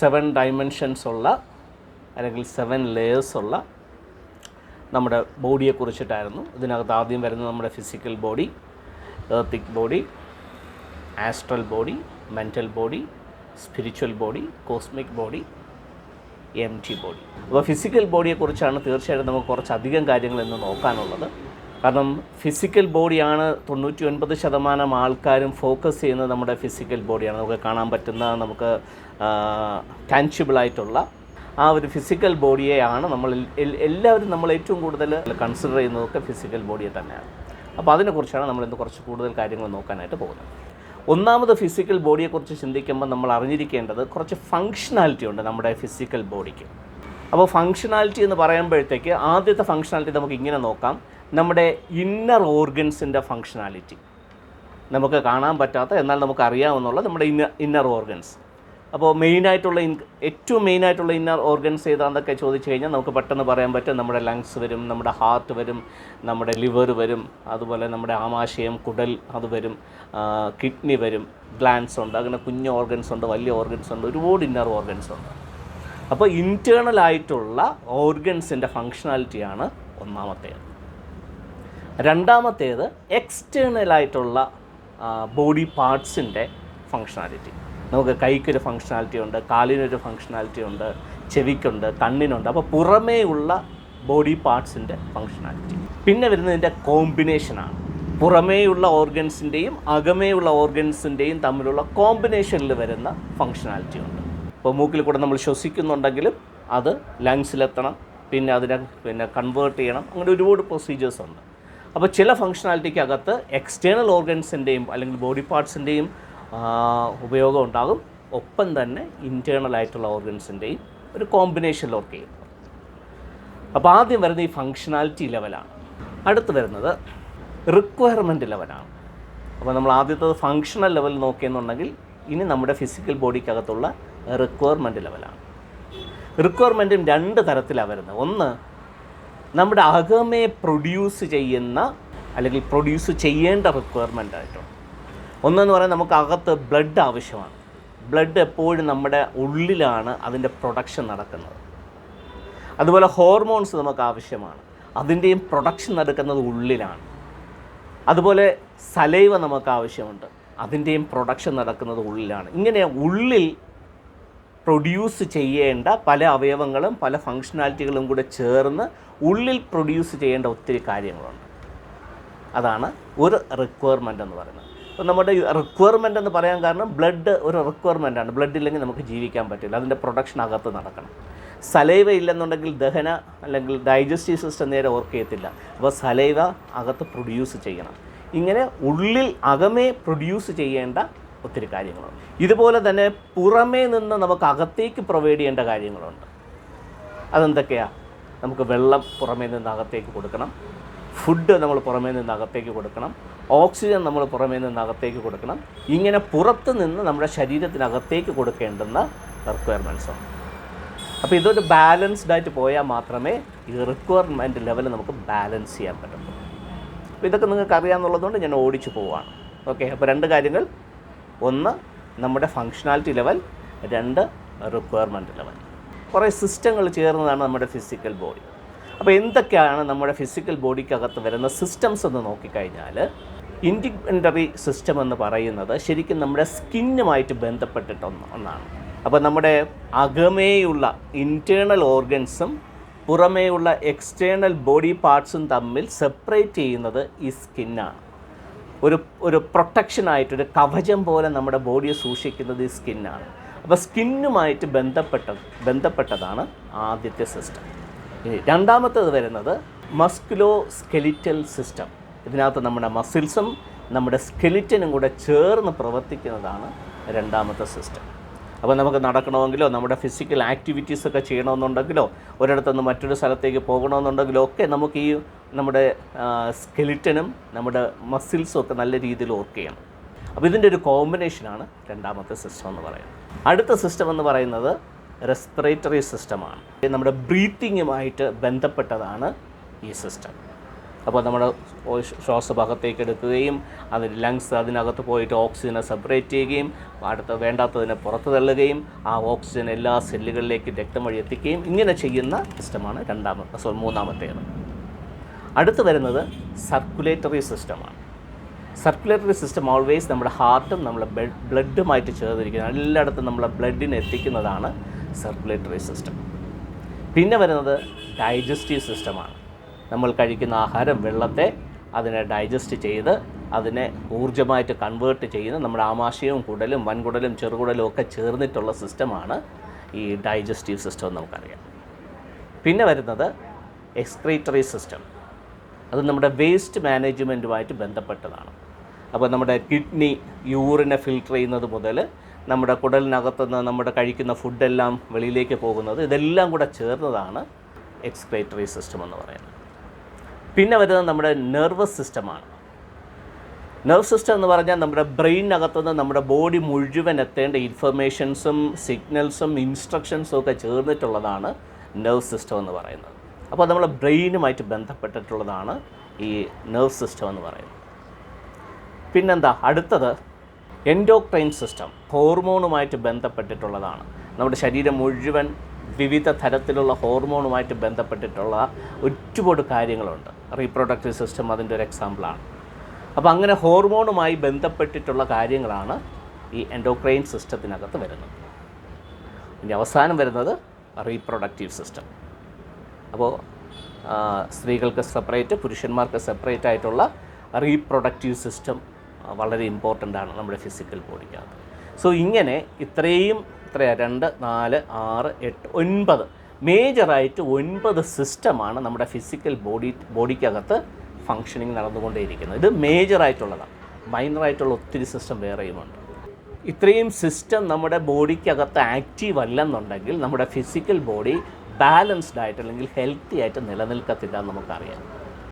Seven dimensions ഉള്ള അല്ലെങ്കിൽ seven layers ഉള്ള നമ്മുടെ ബോഡിയെ കുറിച്ചിട്ടായിരുന്നു. ഇതിനകത്ത് ആദ്യം വരുന്നത് നമ്മുടെ physical body എർത്തിക് body astral body mental body spiritual body cosmic body M T body അപ്പോൾ ഫിസിക്കൽ ബോഡിയെക്കുറിച്ചാണ് തീർച്ചയായിട്ടും നമുക്ക് കുറച്ചധികം കാര്യങ്ങൾ ഇന്ന് നോക്കാനുള്ളത്. കാരണം ഫിസിക്കൽ ബോഡിയാണ് തൊണ്ണൂറ്റി ഒൻപത് ശതമാനം ആൾക്കാരും ഫോക്കസ് ചെയ്യുന്നത് നമ്മുടെ ഫിസിക്കൽ ബോഡിയാണ് നമുക്ക് കാണാൻ പറ്റുന്ന നമുക്ക് ടാൻഷിബിളായിട്ടുള്ള ആ ഒരു ഫിസിക്കൽ ബോഡിയെയാണ് നമ്മൾ എല്ലാവരും നമ്മൾ ഏറ്റവും കൂടുതൽ കൺസിഡർ ചെയ്യുന്നതൊക്കെ ഫിസിക്കൽ ബോഡിയെ തന്നെയാണ്. അപ്പോൾ അതിനെക്കുറിച്ചാണ് നമ്മൾ ഇന്ന് കുറച്ച് കൂടുതൽ കാര്യങ്ങൾ നോക്കാനായിട്ട് പോകുന്നത്. ഒന്നാമത് ഫിസിക്കൽ ബോഡിയെക്കുറിച്ച് ചിന്തിക്കുമ്പോൾ നമ്മൾ അറിഞ്ഞിരിക്കേണ്ടത് കുറച്ച് ഫങ്ഷനാലിറ്റി ഉണ്ട് നമ്മുടെ ഫിസിക്കൽ ബോഡിക്ക് അപ്പോൾ ഫങ്ഷനാലിറ്റി എന്ന് പറയുമ്പോഴത്തേക്ക് ആദ്യത്തെ ഫങ്ഷനാലിറ്റി നമുക്ക് ഇങ്ങനെ നോക്കാം. നമ്മുടെ ഇന്നർ ഓർഗൻസിന്റെ ഫങ്ഷനാലിറ്റി നമുക്ക് കാണാൻ പറ്റാത്ത എന്നാൽ നമുക്ക് അറിയാമെന്നുള്ള നമ്മുടെ ഇന്ന ഇന്നർ ഓർഗൻസ് അപ്പോൾ മെയിനായിട്ടുള്ള ഇൻ ഏറ്റവും മെയിനായിട്ടുള്ള ഇന്നർ ഓർഗൻസ് ഏതാണെന്നൊക്കെ ചോദിച്ചു കഴിഞ്ഞാൽ നമുക്ക് പെട്ടെന്ന് പറയാൻ പറ്റും. നമ്മുടെ ലങ്സ് വരും നമ്മുടെ ഹാർട്ട് വരും നമ്മുടെ ലിവർ വരും അതുപോലെ നമ്മുടെ ആമാശയം കുടൽ അത് വരും കിഡ്നി വരും ഗ്ലാൻസ് ഉണ്ട് അങ്ങനെ കുഞ്ഞു ഓർഗൻസ് ഉണ്ട് വലിയ ഓർഗൻസ് ഉണ്ട് ഒരുപാട് ഇന്നർ ഓർഗൻസ് ഉണ്ട്. അപ്പോൾ ഇന്റേണലായിട്ടുള്ള ഓർഗൻസിന്റെ ഫങ്ഷനാലിറ്റിയാണ് ഒന്നാമത്തേത്. രണ്ടാമത്തേത് എക്സ്റ്റേണലായിട്ടുള്ള ബോഡി പാർട്സിന്റെ ഫങ്ഷണാലിറ്റി നമുക്ക് കൈക്കൊരു ഫങ്ഷണാലിറ്റി ഉണ്ട് കാലിനൊരു ഫങ്ഷണാലിറ്റി ഉണ്ട് ചെവിക്കുണ്ട് കണ്ണിനുണ്ട്. അപ്പോൾ പുറമേ ഉള്ള ബോഡി പാർട്സിന്റെ ഫങ്ഷണാലിറ്റി പിന്നെ വരുന്നതിന്റെ കോമ്പിനേഷനാണ് പുറമേയുള്ള ഓർഗൻസിന്റെയും അകമേയുള്ള ഓർഗൻസിന്റെയും തമ്മിലുള്ള കോമ്പിനേഷനിൽ വരുന്ന ഫങ്ഷണാലിറ്റി ഉണ്ട്. ഇപ്പോൾ മൂക്കിൽ കൂടെ നമ്മൾ ശ്വസിക്കുന്നുണ്ടെങ്കിലും അത് ലങ്സിലെത്തണം പിന്നെ അതിനെ പിന്നെ കൺവേർട്ട് ചെയ്യണം. അങ്ങനെ ഒരുപാട് പ്രൊസീജിയേഴ്സ് ഉണ്ട്. അപ്പോൾ ചില ഫംഗ്ഷനാലിറ്റിക്കകത്ത് എക്സ്റ്റേണൽ ഓർഗൻസിന്റെയും അല്ലെങ്കിൽ ബോഡി പാർട്സിന്റെയും ഉപയോഗം ഉണ്ടാകും. ഒപ്പം തന്നെ ഇന്റേർണൽ ആയിട്ടുള്ള ഓർഗൻസിന്റെയും ഒരു കോമ്പിനേഷൻ വർക്ക് ചെയ്യും. അപ്പോൾ ആദ്യം വരുന്നത് ഈ ഫങ്ഷണാലിറ്റി ലെവലാണ് അടുത്ത് വരുന്നത് റിക്വയർമെന്റ് ലെവലാണ് അപ്പോൾ നമ്മൾ ആദ്യത്തത് ഫങ്ഷണൽ ലെവൽ നോക്കിയെന്നുണ്ടെങ്കിൽ ഇനി നമ്മുടെ ഫിസിക്കൽ ബോഡിക്കകത്തുള്ള റിക്വയർമെന്റ് ലെവലാണ് റിക്വയർമെന്റും രണ്ട് തരത്തിലാണ് വരുന്നത്. ഒന്ന് നമ്മുടെ അകമേ പ്രൊഡ്യൂസ് ചെയ്യുന്ന അല്ലെങ്കിൽ പ്രൊഡ്യൂസ് ചെയ്യേണ്ട റിക്വയർമെന്റ് ആയിട്ടുണ്ട്. ഒന്നെന്ന് പറയാൻ നമുക്ക് അകത്ത് ബ്ലഡ് ആവശ്യമാണ്. ബ്ലഡ് എപ്പോഴും നമ്മുടെ ഉള്ളിലാണ് അതിന്റെ പ്രൊഡക്ഷൻ നടക്കുന്നത്. അതുപോലെ ഹോർമോൺസ് നമുക്ക് ആവശ്യമാണ്. അതിന്റെയും പ്രൊഡക്ഷൻ നടക്കുന്നത് ഉള്ളിലാണ്. അതുപോലെ സലൈവ നമുക്ക് ആവശ്യമുണ്ട്. അതിന്റെയും പ്രൊഡക്ഷൻ നടക്കുന്നത് ഉള്ളിലാണ്. ഇങ്ങനെ ഉള്ളിൽ പ്രൊഡ്യൂസ് ചെയ്യേണ്ട പല അവയവങ്ങളും പല ഫങ്ഷനാലിറ്റികളും കൂടെ ചേർന്ന് ഉള്ളിൽ പ്രൊഡ്യൂസ് ചെയ്യേണ്ട ഒത്തിരി കാര്യങ്ങളുണ്ട്. അതാണ് ഒരു റിക്വയർമെന്റ് എന്ന് പറയുന്നത്. അപ്പോൾ നമ്മുടെ റിക്വയർമെന്റ് എന്ന് പറയാൻ കാരണം ബ്ലഡ് ഒരു റിക്വയർമെന്റ് ആണ്. ബ്ലഡ് ഇല്ലെങ്കിൽ നമുക്ക് ജീവിക്കാൻ പറ്റില്ല. അതിന്റെ പ്രൊഡക്ഷൻ അകത്ത് നടക്കണം. സലൈവ ഇല്ലെന്നുണ്ടെങ്കിൽ ദഹന അല്ലെങ്കിൽ ഡൈജസ്റ്റീവ് സിസ്റ്റം നേരെ വർക്ക് ചെയ്യത്തില്ല അപ്പോൾ സലൈവ അകത്ത് പ്രൊഡ്യൂസ് ചെയ്യണം. ഇങ്ങനെ ഉള്ളിൽ അകമേ പ്രൊഡ്യൂസ് ചെയ്യേണ്ട ഒത്തിരി കാര്യങ്ങളുണ്ട്. ഇതുപോലെ തന്നെ പുറമേ നിന്ന് നമുക്ക് അകത്തേക്ക് പ്രൊവൈഡ് ചെയ്യേണ്ട കാര്യങ്ങളുണ്ട്. അതെന്തൊക്കെയാണ് നമുക്ക് വെള്ളം പുറമേ നിന്ന് അകത്തേക്ക് കൊടുക്കണം. ഫുഡ് നമ്മൾ പുറമേ നിന്ന് അകത്തേക്ക് കൊടുക്കണം. ഓക്സിജൻ നമ്മൾ പുറമേ നിന്ന് അകത്തേക്ക് കൊടുക്കണം. ഇങ്ങനെ പുറത്ത് നിന്ന് നമ്മുടെ ശരീരത്തിനകത്തേക്ക് കൊടുക്കേണ്ടുന്ന റിക്വയർമെന്റ്സാണ് അപ്പോൾ ഇതൊരു ബാലൻസ്ഡ് ആയിട്ട് പോയാൽ മാത്രമേ ഈ റിക്വയർമെന്റ് ലെവൽ നമുക്ക് ബാലൻസ് ചെയ്യാൻ പറ്റത്തുള്ളൂ. അപ്പോൾ ഇതൊക്കെ നിങ്ങൾക്ക് അറിയാമെന്നുള്ളതുകൊണ്ട് ഞാൻ ഓടിച്ചു പോവുകയാണ് ഓക്കെ അപ്പോൾ രണ്ട് കാര്യങ്ങൾ ഒന്ന് നമ്മുടെ ഫങ്ഷണാലിറ്റി ലെവൽ രണ്ട് റിക്വയർമെന്റ് ലെവൽ കുറേ സിസ്റ്റങ്ങൾ ചേർന്നതാണ് നമ്മുടെ ഫിസിക്കൽ ബോഡി അപ്പോൾ എന്തൊക്കെയാണ് നമ്മുടെ ഫിസിക്കൽ ബോഡിക്കകത്ത് വരുന്ന സിസ്റ്റംസ് എന്ന് നോക്കിക്കഴിഞ്ഞാൽ ഇൻഡിപെൻഡറി സിസ്റ്റം എന്ന് പറയുന്നത് ശരിക്കും നമ്മുടെ സ്കിന്നുമായിട്ട് ബന്ധപ്പെട്ടിട്ട് ഒന്ന് ഒന്നാണ്. അപ്പോൾ നമ്മുടെ അകമേയുള്ള ഇന്റേർണൽ ഓർഗൻസും പുറമേയുള്ള എക്സ്റ്റേണൽ ബോഡി പാർട്സും തമ്മിൽ സെപ്പറേറ്റ് ചെയ്യുന്നത് ഈ സ്കിന്നാണ് ഒരു ഒരു പ്രൊട്ടക്ഷനായിട്ട് ഒരു കവചം പോലെ നമ്മുടെ ബോഡിയെ സൂക്ഷിക്കുന്നത് ഈ സ്കിന്നാണ് അപ്പോൾ സ്കിന്നുമായിട്ട് ബന്ധപ്പെട്ട ബന്ധപ്പെട്ടതാണ് ആദ്യത്തെ സിസ്റ്റം ഇനി രണ്ടാമത്തേത് വരുന്നത് മസ്കുലോ സ്കെലിറ്റൽ സിസ്റ്റം ഇതിനകത്ത് നമ്മുടെ മസിൽസും നമ്മുടെ സ്കെലിറ്റനും കൂടെ ചേർന്ന് പ്രവർത്തിക്കുന്നതാണ് രണ്ടാമത്തെ സിസ്റ്റം അപ്പോൾ നമുക്ക് നടക്കണമെങ്കിലോ നമ്മുടെ ഫിസിക്കൽ ആക്ടിവിറ്റീസ് ഒക്കെ ചെയ്യണമെന്നുണ്ടെങ്കിലോ ഒരിടത്തുനിന്ന് മറ്റൊരു സ്ഥലത്തേക്ക് പോകണമെന്നുണ്ടെങ്കിലോ ഒക്കെ നമുക്ക് ഈ നമ്മുടെ സ്കെലിറ്റനും നമ്മുടെ മസിൽസും ഒക്കെ നല്ല രീതിയിൽ വർക്ക് ചെയ്യണം. അപ്പോൾ ഇതിന്റെ ഒരു കോമ്പിനേഷനാണ് രണ്ടാമത്തെ സിസ്റ്റം എന്ന് പറയുന്നത്. അടുത്ത സിസ്റ്റം എന്ന് പറയുന്നത് റെസ്പിറേറ്ററി സിസ്റ്റമാണ് നമ്മുടെ ബ്രീത്തിങ്ങുമായിട്ട് ബന്ധപ്പെട്ടതാണ് ഈ സിസ്റ്റം അപ്പോൾ നമ്മുടെ ശ്വാസഭാഗത്തേക്ക് എടുക്കുകയും അത് ലങ്സ് അതിനകത്ത് പോയിട്ട് ഓക്സിജനെ സെപ്പറേറ്റ് ചെയ്യുകയും അടുത്ത വേണ്ടാത്തതിനെ പുറത്തു തള്ളുകയും ആ ഓക്സിജൻ എല്ലാ സെല്ലുകളിലേക്കും രക്തം വഴി എത്തിക്കുകയും ഇങ്ങനെ ചെയ്യുന്ന സിസ്റ്റമാണ് രണ്ടാമത്തെ സോറി മൂന്നാമത്തേത്. അടുത്ത് വരുന്നത് സർക്കുലേറ്ററി സിസ്റ്റമാണ് സർക്കുലേറ്ററി സിസ്റ്റം ഓൾവേസ് നമ്മുടെ ഹാർട്ടും നമ്മുടെ ബ്ലഡുമായിട്ട് ചേർന്നിരിക്കുന്നത് എല്ലായിടത്തും നമ്മളെ ബ്ലഡിനെ എത്തിക്കുന്നതാണ് സർക്കുലേറ്ററി സിസ്റ്റം പിന്നെ വരുന്നത് ഡൈജസ്റ്റീവ് സിസ്റ്റമാണ് നമ്മൾ കഴിക്കുന്ന ആഹാരം വെള്ളത്തെ അതിനെ ഡൈജസ്റ്റ് ചെയ്ത് അതിനെ ഊർജമായിട്ട് കൺവേർട്ട് ചെയ്യുന്ന നമ്മുടെ ആമാശയവും കുടലും വൻകുടലും ചെറുകുടലും ഒക്കെ ചേർന്നിട്ടുള്ള സിസ്റ്റമാണ് ഈ ഡൈജസ്റ്റീവ് സിസ്റ്റം എന്ന് നമുക്കറിയാം. പിന്നെ വരുന്നത് എക്സ്ക്രീറ്ററി സിസ്റ്റം അത് നമ്മുടെ വേസ്റ്റ് മാനേജ്മെന്റുമായിട്ട് ബന്ധപ്പെട്ടതാണ്. അപ്പോൾ നമ്മുടെ കിഡ്നി യൂറിനെ ഫിൽട്ടർ ചെയ്യുന്നത് മുതൽ നമ്മുടെ കുടലിനകത്തുനിന്ന് നമ്മുടെ കഴിക്കുന്ന ഫുഡെല്ലാം വെളിയിലേക്ക് പോകുന്നത് ഇതെല്ലാം കൂടെ ചേർന്നതാണ് എക്സ്ക്രേറ്ററി സിസ്റ്റം എന്ന് പറയുന്നത്. പിന്നെ വരുന്നത് നമ്മുടെ നെർവസ് സിസ്റ്റമാണ് നെർവ് സിസ്റ്റം എന്ന് പറഞ്ഞാൽ നമ്മുടെ ബ്രെയിനകത്തുനിന്ന് നമ്മുടെ ബോഡി മുഴുവൻ എത്തേണ്ട ഇൻഫർമേഷൻസും സിഗ്നൽസും ഇൻസ്ട്രക്ഷൻസും ഒക്കെ ചേർന്നിട്ടുള്ളതാണ് നെർവ് സിസ്റ്റം എന്ന് പറയുന്നത്. അപ്പോൾ നമ്മുടെ ബ്രെയിനുമായിട്ട് ബന്ധപ്പെട്ടിട്ടുള്ളതാണ് ഈ നെർവ് സിസ്റ്റം എന്ന് പറയുന്നത്. പിന്നെന്താ? അടുത്തത് എൻഡോക്രൈൻ സിസ്റ്റം ഹോർമോണുമായിട്ട് ബന്ധപ്പെട്ടിട്ടുള്ളതാണ്. നമ്മുടെ ശരീരം മുഴുവൻ വിവിധ തരത്തിലുള്ള ഹോർമോണുമായിട്ട് ബന്ധപ്പെട്ടിട്ടുള്ള ഒരുപാട് കാര്യങ്ങളുണ്ട്. റീപ്രൊഡക്റ്റീവ് സിസ്റ്റം അതിന്റെ ഒരു എക്സാമ്പിളാണ്. അപ്പോൾ അങ്ങനെ ഹോർമോണുമായി ബന്ധപ്പെട്ടിട്ടുള്ള കാര്യങ്ങളാണ് ഈ എൻഡോക്രൈൻ സിസ്റ്റത്തിനകത്ത് വരുന്നത്. ഇനി അവസാനം വരുന്നത് റീപ്രൊഡക്റ്റീവ് സിസ്റ്റം. അപ്പോൾ സ്ത്രീകൾക്ക് സെപ്പറേറ്റ് പുരുഷന്മാർക്ക് സെപ്പറേറ്റ് ആയിട്ടുള്ള റീപ്രൊഡക്റ്റീവ് സിസ്റ്റം വളരെ ഇമ്പോർട്ടന്റ് ആണ് നമ്മുടെ ഫിസിക്കൽ ബോഡിക്കകത്ത്. സോ ഇങ്ങനെ ഇത്രയും ഇത്രയാ രണ്ട് നാല് ആറ് എട്ട് ഒൻപത്. മേജറായിട്ട് ഒൻപത് സിസ്റ്റമാണ് നമ്മുടെ ഫിസിക്കൽ ബോഡി ബോഡിക്കകത്ത് ഫങ്ഷനിങ് നടന്നുകൊണ്ടേയിരിക്കുന്നത്. ഇത് മേജറായിട്ടുള്ളതാണ് മൈനറായിട്ടുള്ള ഒത്തിരി സിസ്റ്റം വേറെയുമുണ്ട്. ഇത്രയും സിസ്റ്റം നമ്മുടെ ബോഡിക്കകത്ത് ആക്റ്റീവ് അല്ലെന്നുണ്ടെങ്കിൽ നമ്മുടെ ഫിസിക്കൽ ബോഡി ബാലൻസ്ഡ് ആയിട്ട് അല്ലെങ്കിൽ ഹെൽത്തി ആയിട്ട് നിലനിൽക്കത്തില്ല നമുക്കറിയാം.